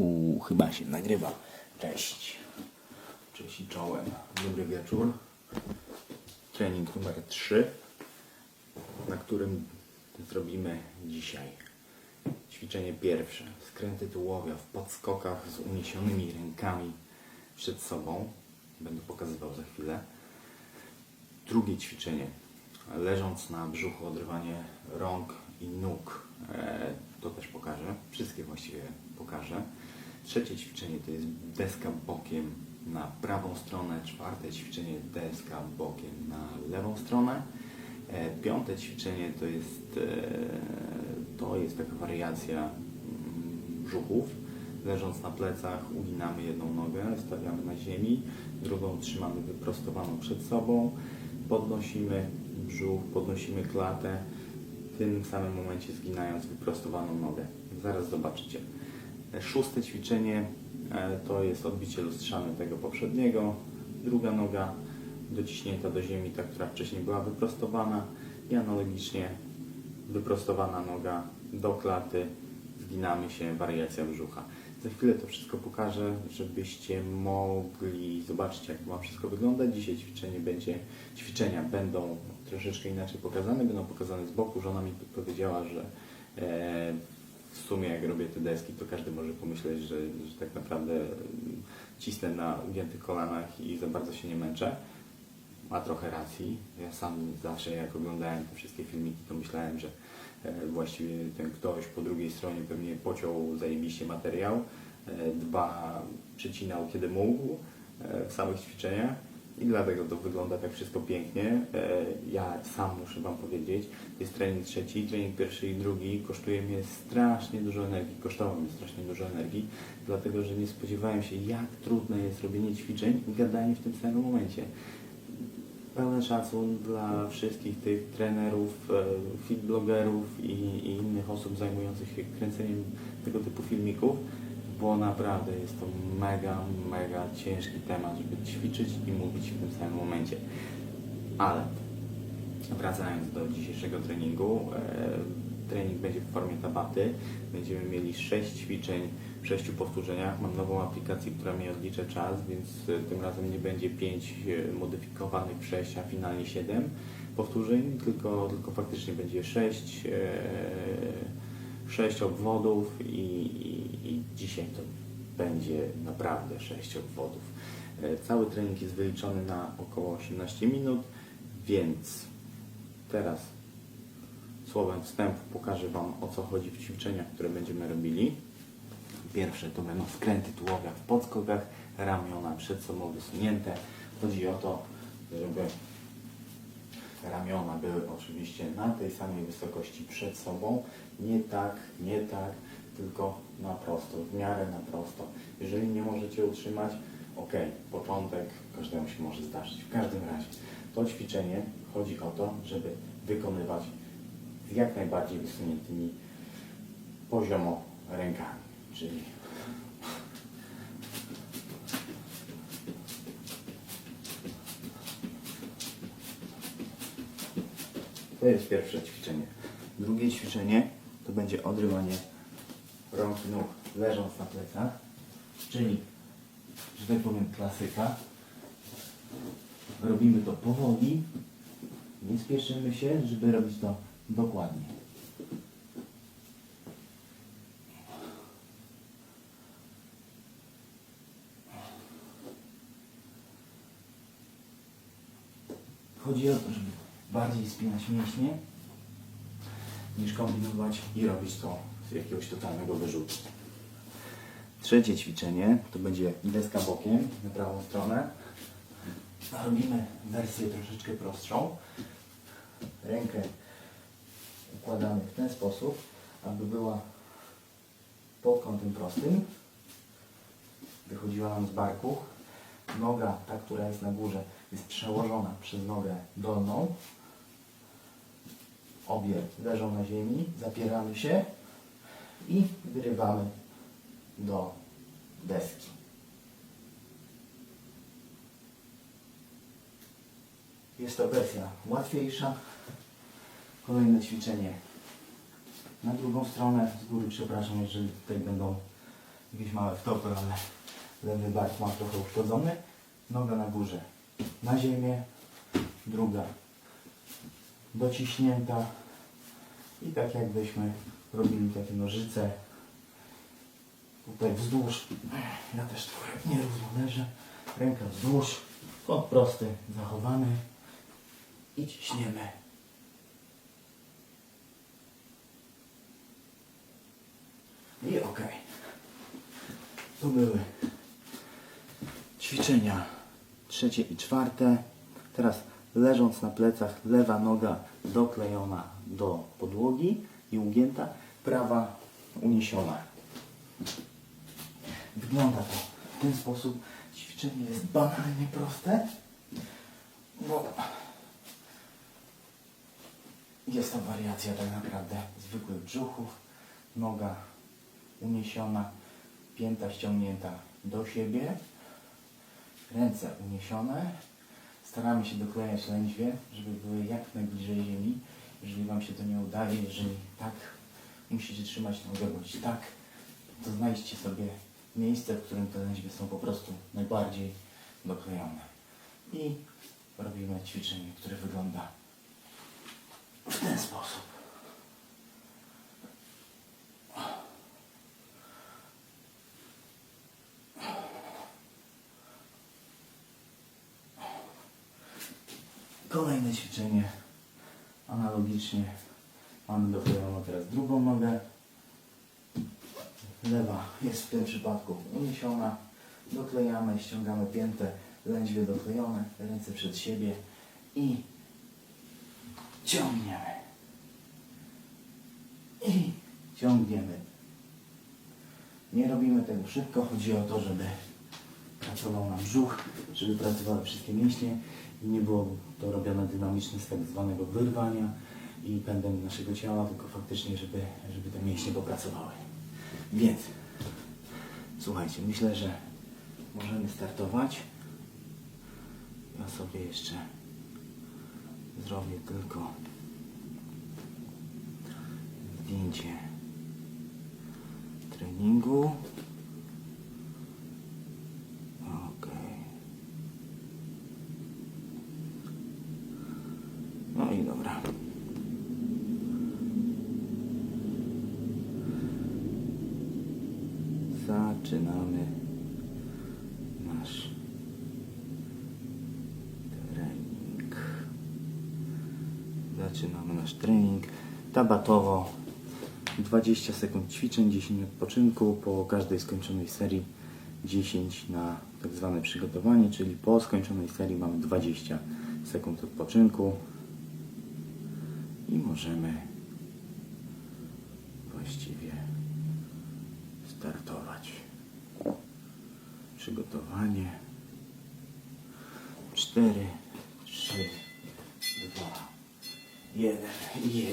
U, chyba się nagrywa. Cześć. Cześć i czołem. Dobry wieczór. Trening numer 3, na którym zrobimy dzisiaj ćwiczenie pierwsze. Skręty tułowia w podskokach z uniesionymi rękami przed sobą. Będę pokazywał za chwilę. Drugie ćwiczenie. Leżąc na brzuchu, odrywanie rąk i nóg. E, to też pokażę. Wszystkie właściwie pokażę. Trzecie ćwiczenie to jest deska bokiem na prawą stronę. Czwarte ćwiczenie deska bokiem na lewą stronę. E, piąte ćwiczenie to jest, e, to jest taka wariacja mm, brzuchów. Leżąc na plecach uginamy jedną nogę, stawiamy na ziemi, drugą trzymamy wyprostowaną przed sobą, podnosimy brzuch, podnosimy klatę, w tym samym momencie zginając wyprostowaną nogę. Zaraz zobaczycie. Szóste ćwiczenie e, to jest odbicie lustrzane tego poprzedniego. Druga noga dociśnięta do ziemi, ta, która wcześniej była wyprostowana i analogicznie wyprostowana noga do klaty, zginamy się, wariacja brzucha. Za chwilę to wszystko pokażę, żebyście mogli zobaczyć, jak ma wszystko wyglądać. Dzisiaj ćwiczenie będzie, ćwiczenia będą troszeczkę inaczej pokazane, będą pokazane z boku. Żona mi powiedziała, że e, w sumie jak robię te deski, to każdy może pomyśleć, że, że tak naprawdę mm, cisnę na ugiętych kolanach i za bardzo się nie męczę. Ma trochę racji. Ja sam zawsze jak oglądałem te wszystkie filmiki, to myślałem, że e, właściwie ten ktoś po drugiej stronie pewnie pociął zajebiście materiał, e, dba, przycinał kiedy mógł e, w samych ćwiczeniach i dlatego to wygląda tak wszystko pięknie. E, Ja sam muszę Wam powiedzieć, jest trening trzeci, trening pierwszy i drugi. Kosztuje mnie strasznie dużo energii, kosztowało mnie strasznie dużo energii, dlatego że nie spodziewałem się jak trudne jest robienie ćwiczeń i gadanie w tym samym momencie. Pełen szacun dla wszystkich tych trenerów, e, fitblogerów i, i innych osób zajmujących się kręceniem tego typu filmików, bo naprawdę jest to mega, mega ciężki temat, żeby ćwiczyć i mówić w tym samym momencie. Ale wracając do dzisiejszego treningu, e, trening będzie w formie tabaty. Będziemy mieli 6 ćwiczeń w 6 powtórzeniach. Mam nową aplikację, która mi odlicza czas, więc e, tym razem nie będzie 5 modyfikowanych przejść, a finalnie 7 powtórzeń, tylko, tylko faktycznie będzie 6, e, 6 obwodów i, i, i dzisiaj to będzie naprawdę 6 obwodów. E, Cały trening jest wyliczony na około 18 minut, więc teraz słowem wstępu pokażę Wam o co chodzi w ćwiczeniach, które będziemy robili. Pierwsze to będą skręty tułowia w podskokach, ramiona przed sobą wysunięte. Chodzi o to, żeby ramiona były oczywiście na tej samej wysokości przed sobą. Nie tak, nie tak, tylko na prosto, w miarę na prosto. Jeżeli nie możecie utrzymać, ok, początek każdemu się może zdarzyć. W każdym razie to ćwiczenie chodzi o to, żeby wykonywać z jak najbardziej wysuniętymi poziomo rękami, czyli To jest pierwsze ćwiczenie. Drugie ćwiczenie to będzie odrywanie rąk i nóg leżąc na plecach, czyli, że tak powiem, klasyka. Robimy to powoli, nie spieszymy się, żeby robić to dokładnie. Chodzi o to, żeby bardziej spinać mięśnie niż kombinować i robić to z jakiegoś totalnego wyrzutu. Trzecie ćwiczenie to będzie deska bokiem na prawą stronę. Robimy wersję troszeczkę prostszą. Rękę układamy w ten sposób, aby była pod kątem prostym. Wychodziła nam z barku. Noga, ta, która jest na górze, jest przełożona przez nogę dolną. Obie leżą na ziemi, zapieramy się i wyrywamy do deski. Jest to wersja łatwiejsza. Kolejne ćwiczenie na drugą stronę. Z góry przepraszam, jeżeli tutaj będą jakieś małe wtopy, ale lewy bark ma trochę uszkodzony. Noga na górze, na ziemię, druga dociśnięta i tak jakbyśmy robili takie nożyce tutaj wzdłuż. Ja też trochę nierówno leżę. Ręka wzdłuż, kąt prosty zachowany i ciśniemy. I ok. To były ćwiczenia trzecie i czwarte. Teraz leżąc na plecach, lewa noga doklejona do podłogi i ugięta, prawa uniesiona. Wygląda to w ten sposób. Ćwiczenie jest banalnie proste, bo jest to wariacja tak naprawdę zwykłych brzuchów. Noga uniesiona, pięta ściągnięta do siebie, ręce uniesione. Staramy się doklejać lędźwie, żeby były jak najbliżej ziemi. Jeżeli Wam się to nie udaje, jeżeli tak musicie trzymać nogę bądź tak, to znajdźcie sobie miejsce, w którym te lędźwie są po prostu najbardziej doklejone. I robimy ćwiczenie, które wygląda w ten sposób. Kolejne ćwiczenie. Analogicznie mamy doklejoną teraz drugą nogę. Lewa jest w tym przypadku uniesiona. Doklejamy, ściągamy piętę, lędźwie doklejone, ręce przed siebie i ciągniemy. I ciągniemy. Nie robimy tego szybko, chodzi o to, żeby pracował nam brzuch, żeby pracowały wszystkie mięśnie nie było to robione dynamicznie z tak zwanego wyrwania i pędem naszego ciała, tylko faktycznie, żeby, żeby te mięśnie popracowały. Więc słuchajcie, myślę, że możemy startować. Ja sobie jeszcze zrobię tylko zdjęcie treningu. Okej. No i dobra. Zaczynamy nasz trening. Zaczynamy nasz trening tabatowo. 20 sekund ćwiczeń, 10 odpoczynku. Po każdej skończonej serii 10 na tak zwane przygotowanie, czyli po skończonej serii mamy 20 sekund odpoczynku i możemy właściwie startować. Przygotowanie 4, 3, 2, 1 i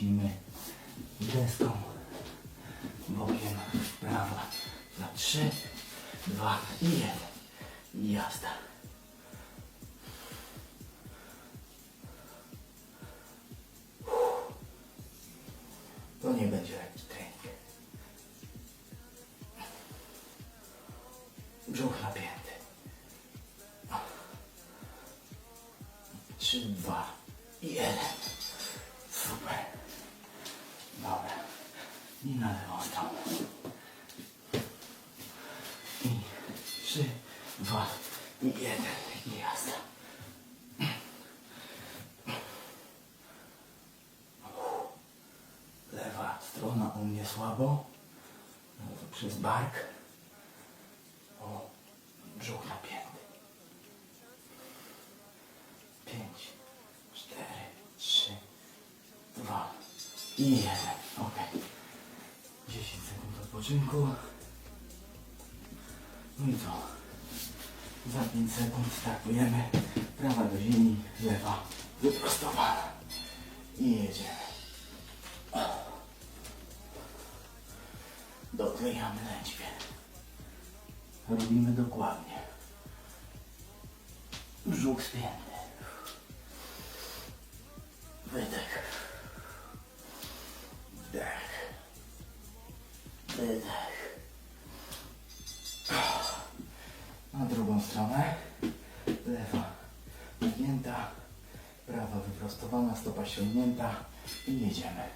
lecimy deską bokiem w prawo. Na trzy, dwa i jeden. I jazda. Mnie słabo. No przez bark. O, brzuch napięty. Pięć, cztery, trzy, dwa i jeden. Ok. 10 sekund odpoczynku. No i co? Za 5 sekund startujemy. Prawa do ziemi, lewa wyprostowana. I jedziemy. Doklejamy lędźwie. Robimy dokładnie. Brzuch spięty. Wydech. Wdech. Wydech. Na drugą stronę. Lewa nagięta. Prawa wyprostowana, stopa ściągnięta. I jedziemy.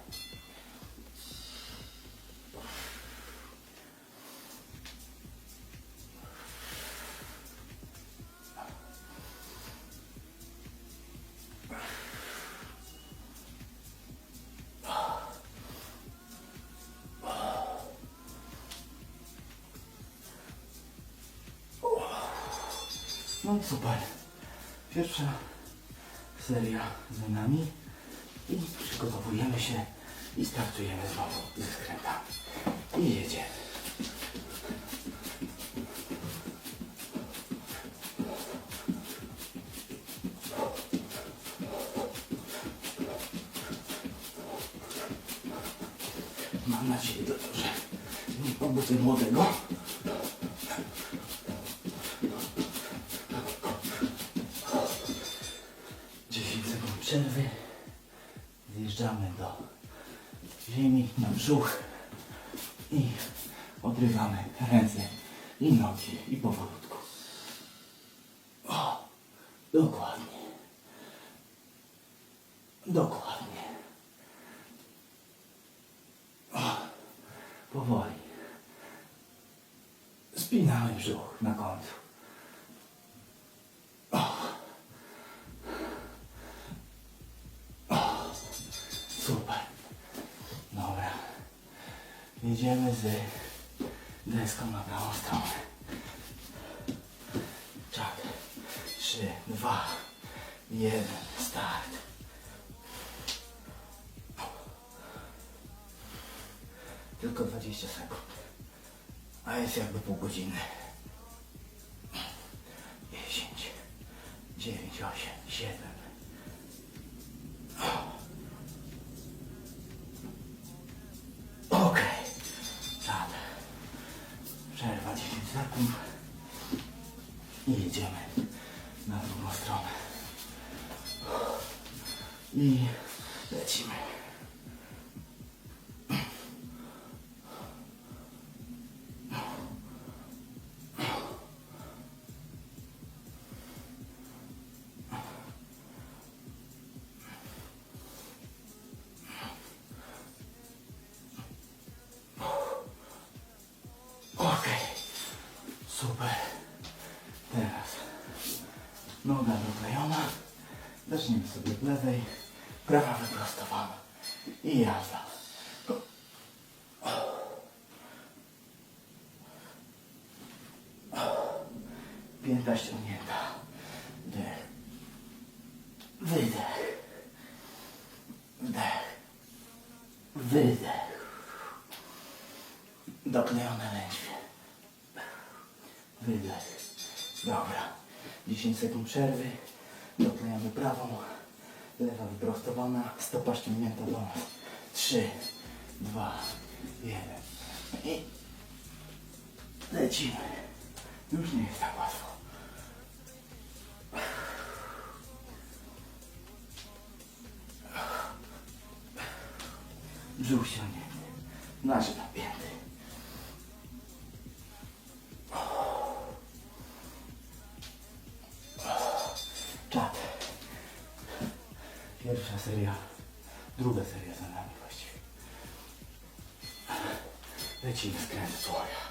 No super. Pierwsza seria za nami i przygotowujemy się i startujemy znowu ze skrętami. I jedziemy. Przerwy. Zjeżdżamy do ziemi na brzuch i odrywamy ręce i nogi i powolutku. O, dokładnie. Dokładnie. O, powoli. Spinamy brzuch na końcu. Jeden, start. Tylko 20 sekund. A jest jakby pół godziny. 10, 9, 8, 7, Super. Teraz noga doklejona. Zaczniemy sobie od lewej. Prawa wyprostowana. I jazda. Pięta ściągnięta. Wdech. Wydech. Wdech. Wydech. Doklejone 10 sekund przerwy. Doklejamy prawą. Lewa wyprostowana. Stopa ściągnięta do nas. 3, 2, 1. I lecimy. Już nie jest tak łatwo. Brzuch ściągnięty. Nasz napięty. Druga seria za nami właściwie. Lecimy skręt słoja.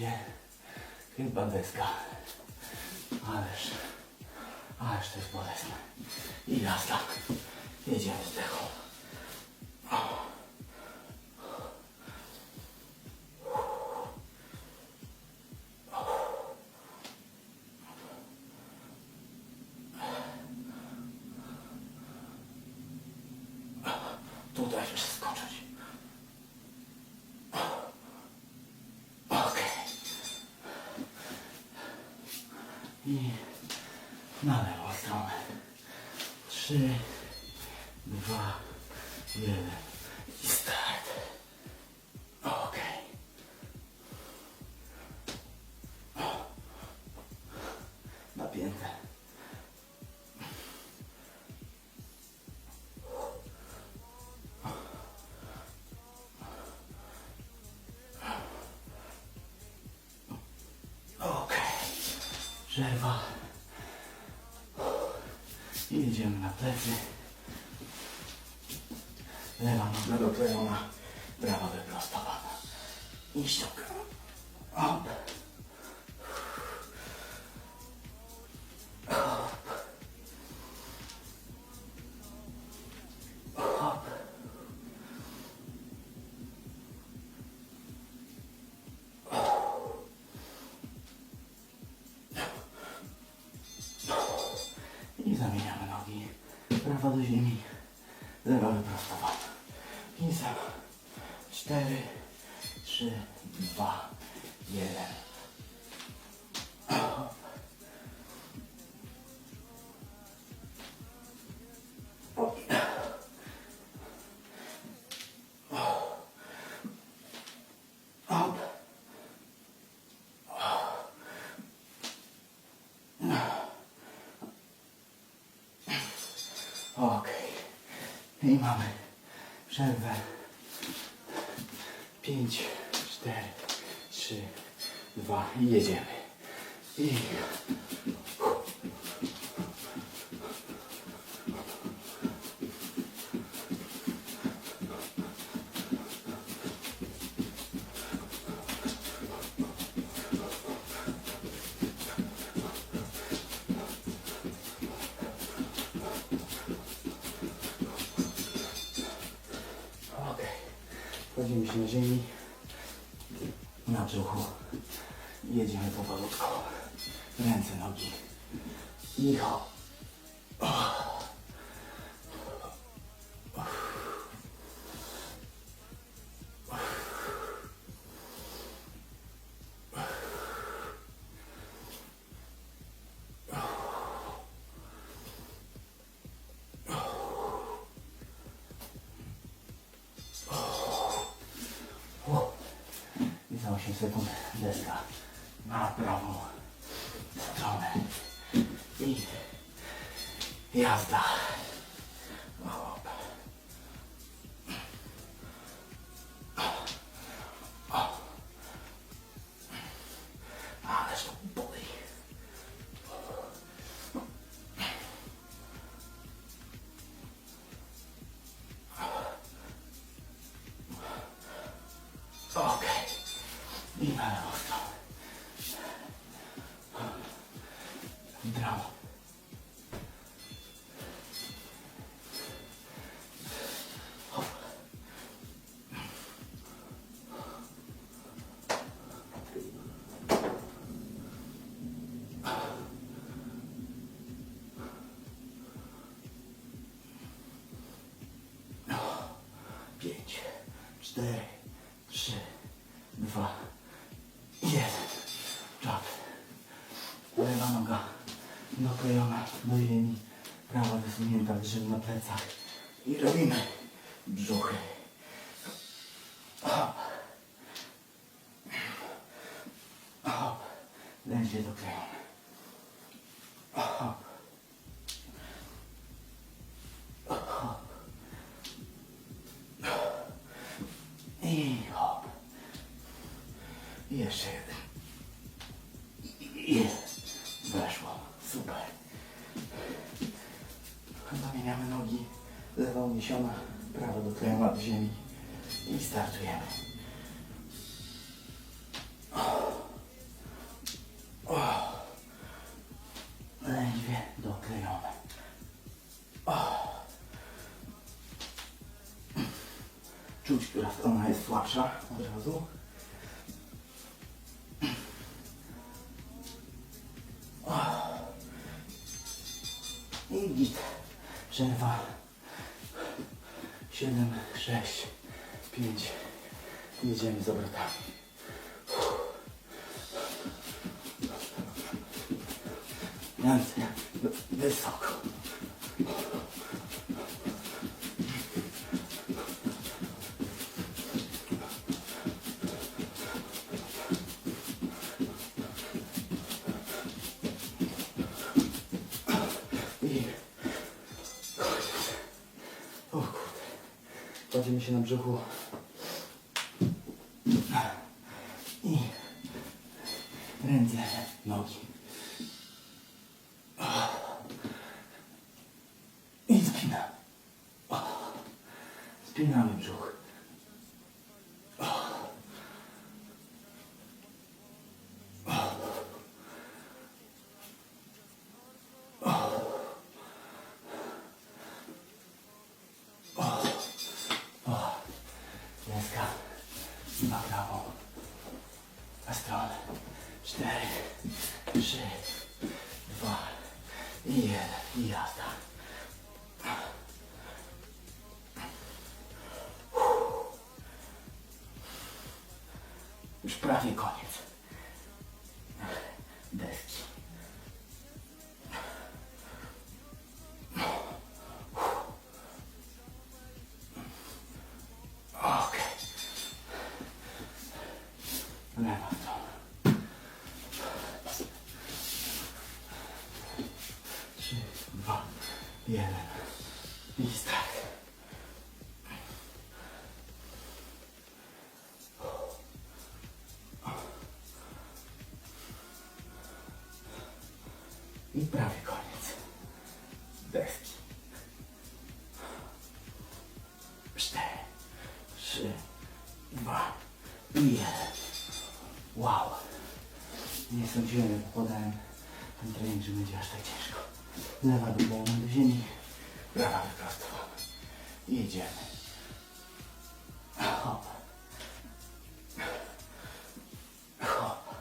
Będzie chyba deska. Ależ, ależ to jest bolesne. I jazda. Jedziemy z tego. Napięte. Okej. Przerwa. I jedziemy na plecy. Lewa noga doklejona, prawa wyprostowana. I ściągam. Dwa, jeden. Okej. I mamy przerwę. Pięć, cztery, trzy, dwa i jedziemy. I. Kładziemy się na ziemi. な情報家人へ届けようとか、フレンズ、4, 3, 2, 1. Czap. Lewa noga doklejona do ziemi. Prawa wysunięta drzym na plecach. I robimy brzuchy. Hop. Hop. Lędźwie doklejone. Czuć, która strona jest słabsza od razu. I git. Przerwa. 7, 6, 5. Jedziemy z obrotami. Ręce wysoko. Kładziemy się na brzuchu. I ręce, nogi. I spina. Spinamy brzuch. Deska na prawą. Na stronę. Cztery, jeden. I start. I prawie koniec. Deski. Cztery, trzy, dwa i jeden. Wow. Nie sądziłem, jak podałem ten trening, że będzie aż tak ciężko. Lewa doklejona do ziemi, prawa wyprostowana. I jedziemy. Hop. Hop.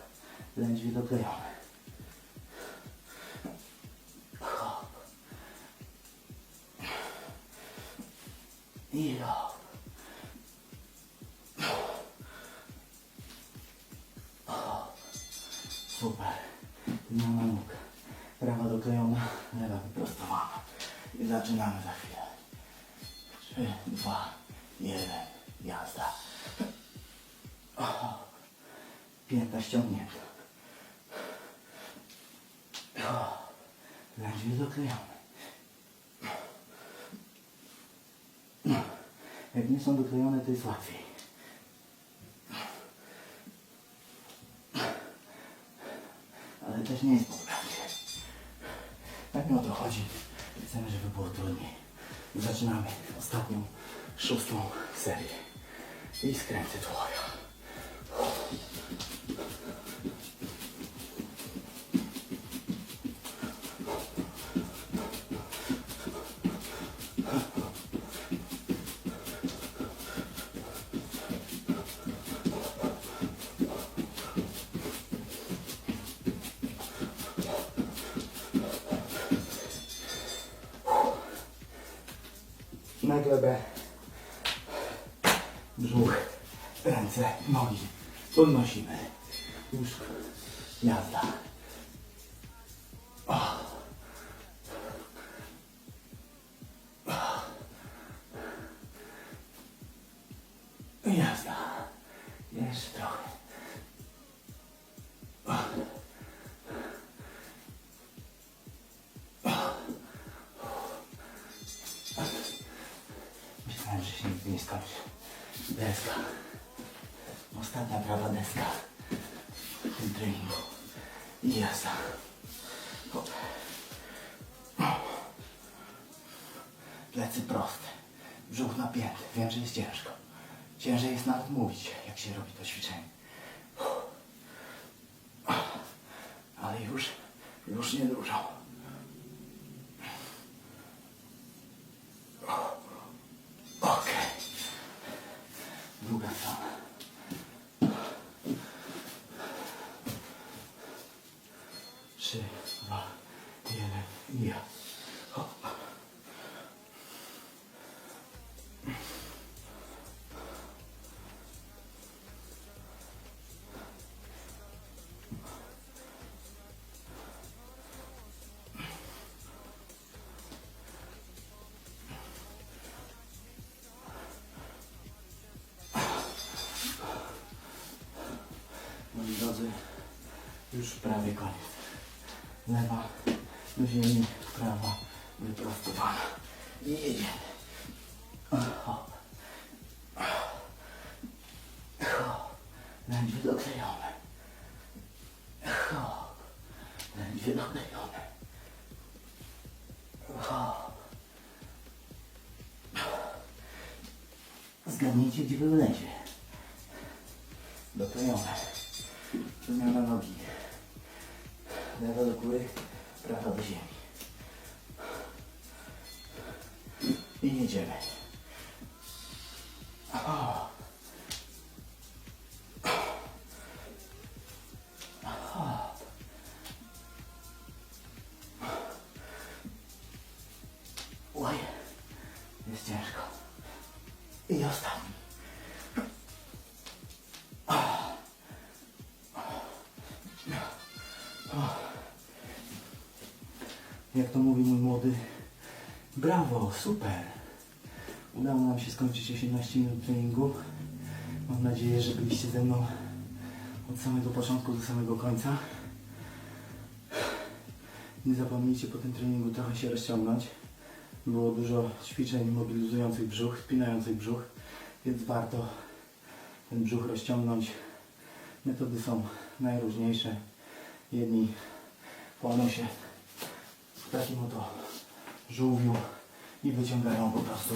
Lędźwie doklejone. Ściągnięta. O, Lędźwie doklejone. Jak nie są doklejone, to jest łatwiej. Ale też nie jest poprawnie. Tak mi o to chodzi. Chcemy, żeby było trudniej. Zaczynamy ostatnią, szóstą serię. I skręty dłonia. Brzuch, ręce, nogi. Podnosimy. Już jazda. Plecy proste. Brzuch napięty. Wiem, że jest ciężko. Ciężej jest nawet mówić, jak się robi to ćwiczenie. Ale już, już nie już prawie koniec. Lewa do ziemi, prawa wyprostowana. I jedziemy. Hop. Hop. Ledwie doklejone. Hop. Ledwie doklejone. Hop. Zgadnijcie, gdzie był lezie. Doklejone. Zmiana nogi. Lewa do góry, prawa do ziemi. I jedziemy. O. super. Udało nam się skończyć 18 minut treningu. Mam nadzieję, że byliście ze mną od samego początku do samego końca. Nie zapomnijcie po tym treningu trochę się rozciągnąć. Było dużo ćwiczeń mobilizujących brzuch, spinających brzuch, więc warto ten brzuch rozciągnąć. Metody są najróżniejsze. Jedni kładą się w takim oto żółwiu i wyciągają po prostu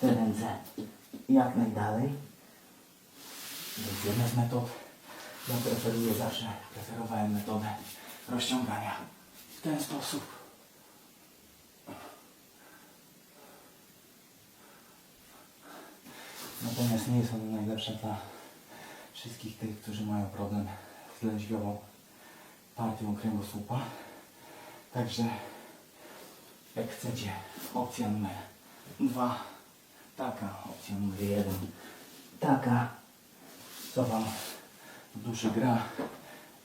te ręce jak najdalej. Więc jedna z metod, ja preferuję zawsze, preferowałem metodę rozciągania w ten sposób. Natomiast nie jest ona najlepsza dla wszystkich tych, którzy mają problem z lędźwiową partią kręgosłupa. Także jak chcecie, opcja numer dwa, taka, opcja numer jeden, taka, co Wam w duszy gra.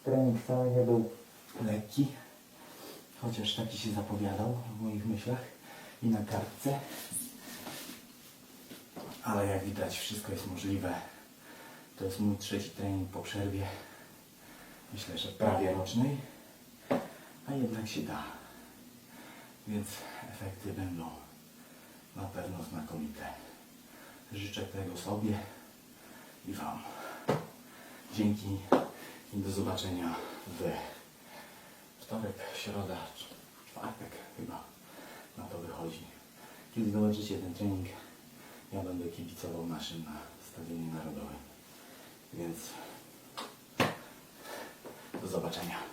Trening wcale nie był lekki, chociaż taki się zapowiadał w moich myślach i na kartce. Ale jak widać, wszystko jest możliwe. To jest mój trzeci trening po przerwie. Myślę, że prawie rocznej, a jednak się da. Więc efekty będą na pewno znakomite. Życzę tego sobie i Wam. Dzięki i do zobaczenia w wtorek, środa, czwartek chyba na to wychodzi. Kiedy zobaczycie ten trening, ja będę kibicował naszym na Stadionie Narodowym. Więc do zobaczenia.